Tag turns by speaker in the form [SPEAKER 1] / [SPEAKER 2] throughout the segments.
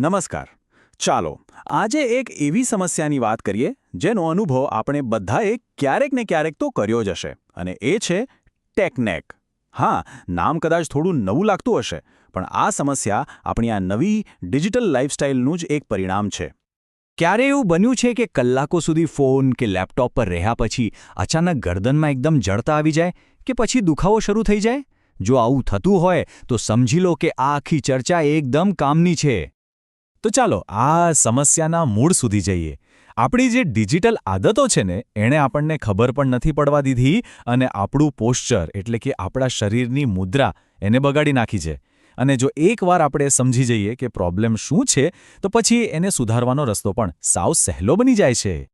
[SPEAKER 1] નમસ્કાર. ચાલો, આજે એક એવી સમસ્યાની વાત કરીએ, જેનો અનુભવ આપણે બધાએ ક્યારેક ને ક્યારેક તો કર્યો જ હશે, અને એ છે ટેકનેક. હા, નામ કદાચ થોડું નવું લાગતું હશે, પણ આ સમસ્યા આપણી આ નવી ડિજિટલ લાઇફસ્ટાઇલનું જ એક પરિણામ છે.
[SPEAKER 2] ક્યારે એવું બન્યું છે કે કલાકો સુધી ફોન કે લેપટોપ પર રહ્યા પછી અચાનક ગરદનમાં એકદમ જડતા આવી જાય, કે પછી દુખાવો શરૂ થઈ જાય? જો આવું થતું હોય, તો સમજી લો કે આ આખી ચર્ચા એકદમ કામની છે.
[SPEAKER 3] તો ચાલો આ સમસ્યાના મૂળ સુધી જઈએ. આપણી જે ડિજિટલ આદતો છે ને, એણે આપણને ખબર પણ નથી પડવા દીધી અને આપણું પોશ્ચર એટલે કે આપણા શરીરની મુદ્રા એને બગાડી નાખી છે. અને જો એકવાર આપણે સમજી જઈએ કે પ્રોબ્લેમ શું છે, તો પછી એને સુધારવાનો રસ્તો પણ સાવ સહેલો બની જાય છે.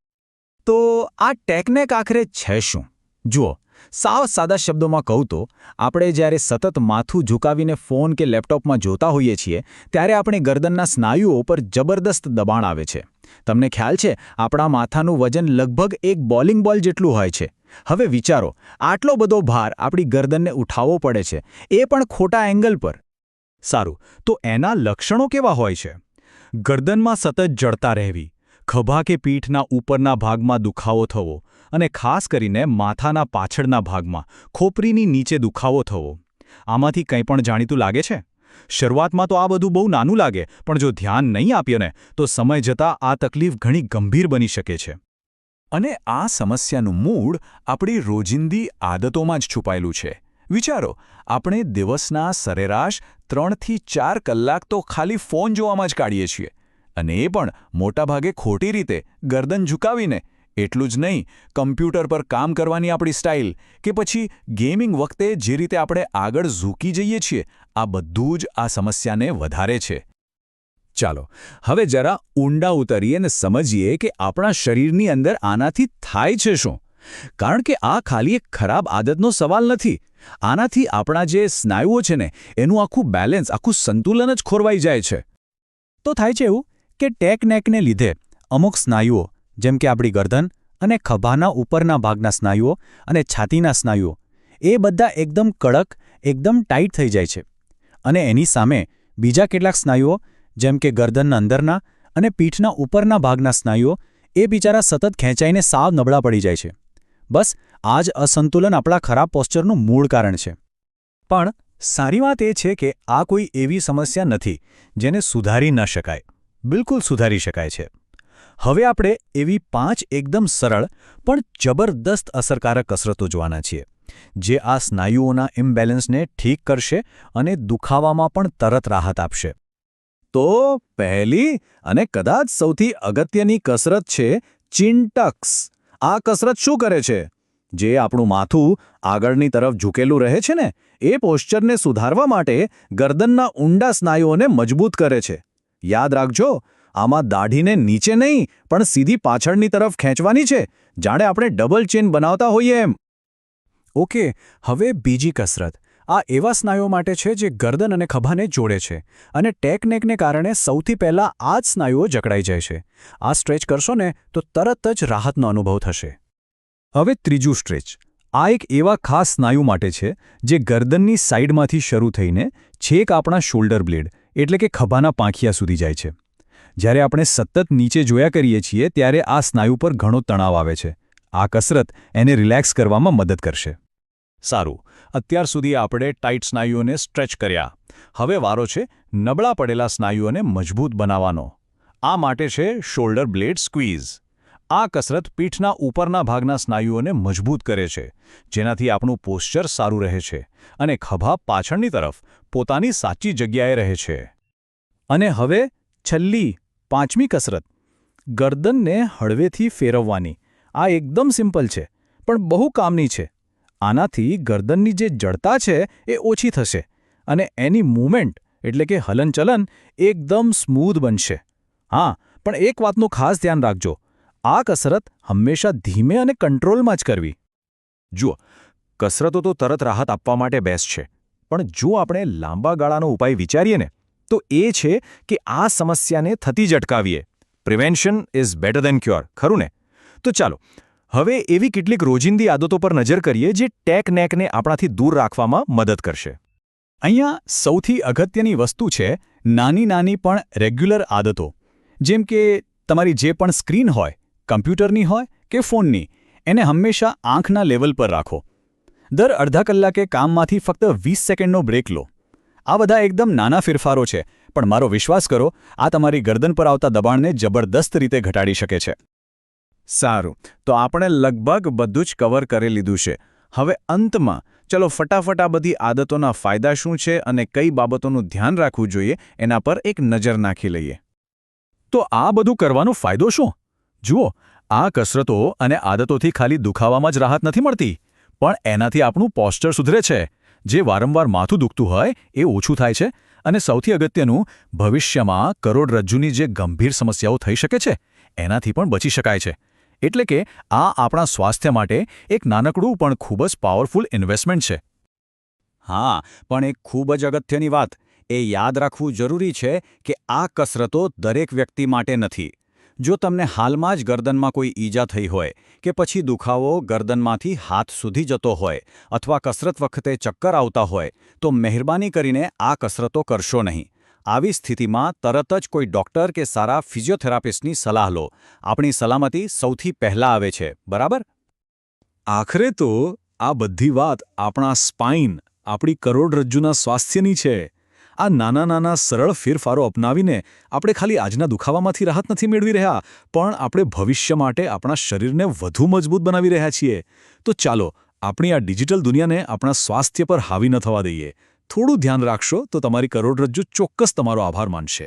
[SPEAKER 2] તો આ ટેકનેક આખરે છે શું? જુઓ સાવ સાદા શબ્દોમાં કહું તો, આપણે જ્યારે સતત માથું ઝુકાવીને ફોન કે લેપટોપમાં જોતા હોઈએ છીએ, ત્યારે આપણે ગરદનના સ્નાયુઓ પર જબરદસ્ત દબાણ આવે છે. તમને ખ્યાલ છે, આપણા માથાનું વજન લગભગ એક બોલિંગ બોલ જેટલું હોય છે. હવે વિચારો, આટલો બધો ભાર આપણી ગરદનને ઉઠાવવો પડે છે, એ પણ ખોટા એંગલ પર.
[SPEAKER 3] સારું, તો એના લક્ષણો કેવા હોય છે? ગરદનમાં સતત જડતા રહેવી, ખભા કે પીઠના ઉપરના ભાગમાં દુખાવો થવો અને ખાસ કરીને માથાના પાછળના ભાગમાં, ખોપરીની નીચે દુખાવો થવો. આમાંથી કંઈ પણ જાણીતું લાગે છે? શરૂઆતમાં તો આ બધું બહુ નાનું લાગે, પણ જો ધ્યાન નહીં આપીએ ને, તો સમય જતાં આ તકલીફ ઘણી ગંભીર બની શકે છે. અને આ સમસ્યાનું મૂળ આપણી રોજિંદી આદતોમાં જ છુપાયેલું છે. વિચારો, આપણે દિવસના સરેરાશ ત્રણથી ચાર કલાક તો ખાલી ફોન જોવામાં જ કાઢીએ છીએ. અને એ પણ મોટાભાગે ખોટી રીતે, ગરદન ઝુકાવીને. એટલું જ નહીં, કમ્પ્યુટર પર કામ કરવાની આપણી સ્ટાઇલ કે પછી ગેમિંગ વખતે જે રીતે આપણે આગળ ઝૂકી જઈએ છીએ, આ બધું જ આ સમસ્યાને વધારે છે. ચાલો, હવે જરા ઊંડા ઉતરીએ અને સમજીએ કે આપણા શરીરની અંદર આનાથી થાય છે શું. કારણ કે આ ખાલી એક ખરાબ આદતનો સવાલ નથી. આનાથી આપણા જે સ્નાયુઓ છે ને, એનું આખું બેલેન્સ, આખું સંતુલન જ ખોરવાઈ જાય છે.
[SPEAKER 2] તો થાય છે એવું કે ટેકનેકને લીધે અમુક સ્નાયુઓ જેમ કે આપણી ગરદન અને ખભાના ઉપરના ભાગના સ્નાયુઓ અને છાતીના સ્નાયુઓ. એ બધા એકદમ કડક, એકદમ ટાઈટ થઈ જાય છે. અને એની સામે બીજા કેટલાક સ્નાયુઓ, જેમ કે ગરદનના અંદરના અને પીઠના ઉપરના ભાગના સ્નાયુઓ, એ બિચારા સતત ખેંચાઈને સાવ નબળા પડી જાય છે. બસ, આ જ અસંતુલન આપણા ખરાબ પોસ્ચરનું મૂળ કારણ છે.
[SPEAKER 3] પણ સારી વાત એ છે કે આ કોઈ એવી સમસ્યા નથી જેને સુધારી ન શકાય. બિલકુલ સુધારી શકાય છે. હવે આપણે એવી પાંચ એકદમ સરળ પણ જબરદસ્ત અસરકારક કસરતો જોવાના છીએ, જે આ સ્નાયુઓના ઇમ્બેલેન્સને ઠીક કરશે અને દુખાવામાં પણ તરત રાહત આપશે. તો પહેલી અને કદાચ સૌથી અગત્યની કસરત છે ચિન્ટક્સ આ કસરત શું કરે છે? જે આપણું માથું આગળની તરફ ઝૂકેલું રહે છે ને, એ પોશ્ચરને સુધારવા માટે ગરદનના ઊંડા સ્નાયુઓને મજબૂત કરે છે. યાદ રાખજો આમાં દાઢીને નીચે નહીં, પણ સીધી પાછળની તરફ ખેંચવાની છે. જાણે આપણે ડબલ ચેન બનાવતા હોઈએ એમ. ઓકે, હવે બીજી કસરત. આ એવા સ્નાયુઓ માટે છે જે ગરદન અને ખભાને જોડે છે અને ટેકનેકને કારણે સૌથી પહેલાં આ જ સ્નાયુઓ જકડાઈ જાય છે. આ સ્ટ્રેચ કરશો ને, તો તરત જ રાહતનો અનુભવ થશે. હવે ત્રીજું સ્ટ્રેચ. આ એક એવા ખાસ સ્નાયુ માટે છે જે ગરદનની સાઈડમાંથી શરૂ થઈને છેક આપણા શોલ્ડર બ્લેડ, એટલે કે ખભાના પાંખિયા સુધી જાય છે. જ્યારે આપણે સતત નીચે જોયા કરીએ છીએ, ત્યારે આ સ્નાયુ પર ઘણો તણાવ આવે છે. આ કસરત એને રિલેક્સ કરવામાં મદદ કરશે. સારું. અત્યાર સુધી આપણે ટાઇટ સ્નાયુઓને સ્ટ્રેચ કર્યા. હવે વારો છે, નબળા પડેલા સ્નાયુઓને મજબૂત બનાવવાનો. આ માટે છે શોલ્ડર બ્લેડ સ્ક્વીઝ. આ કસરત પીઠના ઉપરના ભાગના સ્નાયુઓને મજબૂત કરે છે, જેનાથી આપણું પોસ્ચર સારું રહે છે અને ખભા પાછળની તરફ પોતાની સાચી જગ્યાએ રહે છે. અને હવે છેલ્લી પાંચમી કસરત. ગરદનને હળવેથી ફેરવવાની. આ એકદમ સિમ્પલ છે, પણ બહુ કામની છે. આનાથી ગરદનની જે જડતા છે એ ઓછી થશે અને એની મૂવમેન્ટ, એટલે કે હલનચલન, એકદમ સ્મૂધ બનશે. હા, પણ એક વાતનું ખાસ ધ્યાન રાખજો. આ કસરત હંમેશા ધીમે અને કંટ્રોલમાં જ કરવી. જુઓ, કસરતો તો તરત રાહત આપવા માટે બેસ્ટ છે. પણ જો આપણે લાંબા ગાળાનો ઉપાય વિચારીએ ને તો એ છે કે આ સમસ્યાને થતી જ અટકાવીએ prevention is better than cure ખરું ને? તો ચાલો, હવે એવી કેટલીક રોજિંદી આદતો પર નજર કરીએ જે ટેક નેકને આપણાથી દૂર રાખવામાં મદદ કરશે. અહીંયા સૌથી અગત્યની વસ્તુ છે નાની નાની પણ રેગ્યુલર આદતો. જેમ કે તમારી જે પણ સ્ક્રીન હોય, કમ્પ્યુટરની હોય કે ફોનની, એને હંમેશા આંખના લેવલ પર રાખો. દર અડધા કલાકે કામમાંથી ફક્ત વીસ સેકન્ડનો બ્રેક લો. આ બધા એકદમ નાના ફેરફારો છે, પણ મારો વિશ્વાસ કરો, આ તમારી ગરદન પર આવતા દબાણને જબરદસ્ત રીતે ઘટાડી શકે છે.
[SPEAKER 1] સારું, તો આપણે લગભગ બધું જ કવર કરી લીધું છે. હવે અંતમાં, ચલો ફટાફટ આ બધી આદતોના ફાયદા શું છે અને કઈ બાબતોનું ધ્યાન રાખવું જોઈએ, એના પર એક નજર નાખી લઈએ.
[SPEAKER 3] તો આ બધું કરવાનો ફાયદો શું? જુઓ, આ કસરતો અને આદતોથી ખાલી દુખાવામાં જ રાહત નથી મળતી. પણ એનાથી આપણું પોસ્ચર સુધરે છે. જે વારંવાર માથું દુખતું હોય એ ઓછું થાય છે. અને સૌથી અગત્યનું, ભવિષ્યમાં કરોડરજ્જુની જે ગંભીર સમસ્યાઓ થઈ શકે છે, એનાથી પણ બચી શકાય છે. એટલે કે આ આપણા સ્વાસ્થ્ય માટે એક નાનકડું પણ ખૂબ જ પાવરફુલ ઇન્વેસ્ટમેન્ટ છે.
[SPEAKER 2] હા, પણ એક ખૂબ જ અગત્યની વાત. એ યાદ રાખવું જરૂરી છે કે આ કસરતો દરેક વ્યક્તિ માટે નથી. જો તમને હાલમાં જ ગરદનમાં કોઈ ઈજા થઈ હોય કે પછી દુખાવો ગરદનમાંથી હાથ સુધી જતો હોય અથવા કસરત વખતે ચક્કર આવતા હોય, તો મહેરબાની કરીને આ કસરતો કરશો નહીં. આવી સ્થિતિમાં તરત જ કોઈ ડોક્ટર કે સારા ફિઝિયોથેરાપિસ્ટની સલાહ લો. આપણી સલામતી સૌથી પહેલાં આવે છે, બરાબર?
[SPEAKER 3] આખરે તો આ બધી વાત આપણા સ્પાઇન, આપણી કરોડરજ્જુના સ્વાસ્થ્યની છે. આ નાના નાના સરળ ફેરફારો અપનાવીને આપણે ખાલી આજના દુખાવામાંથી રાહત નથી મેળવી રહ્યા, પણ આપણે ભવિષ્ય માટે આપણા શરીરને વધુ મજબૂત બનાવી રહ્યા છીએ. તો ચાલો, આપણી આ ડિજિટલ દુનિયાને આપણા સ્વાસ્થ્ય પર હાવી ન થવા દઈએ. થોડું ધ્યાન રાખશો તો તમારી કરોડરજ્જુ ચોક્કસ તમારો આભાર માનશે.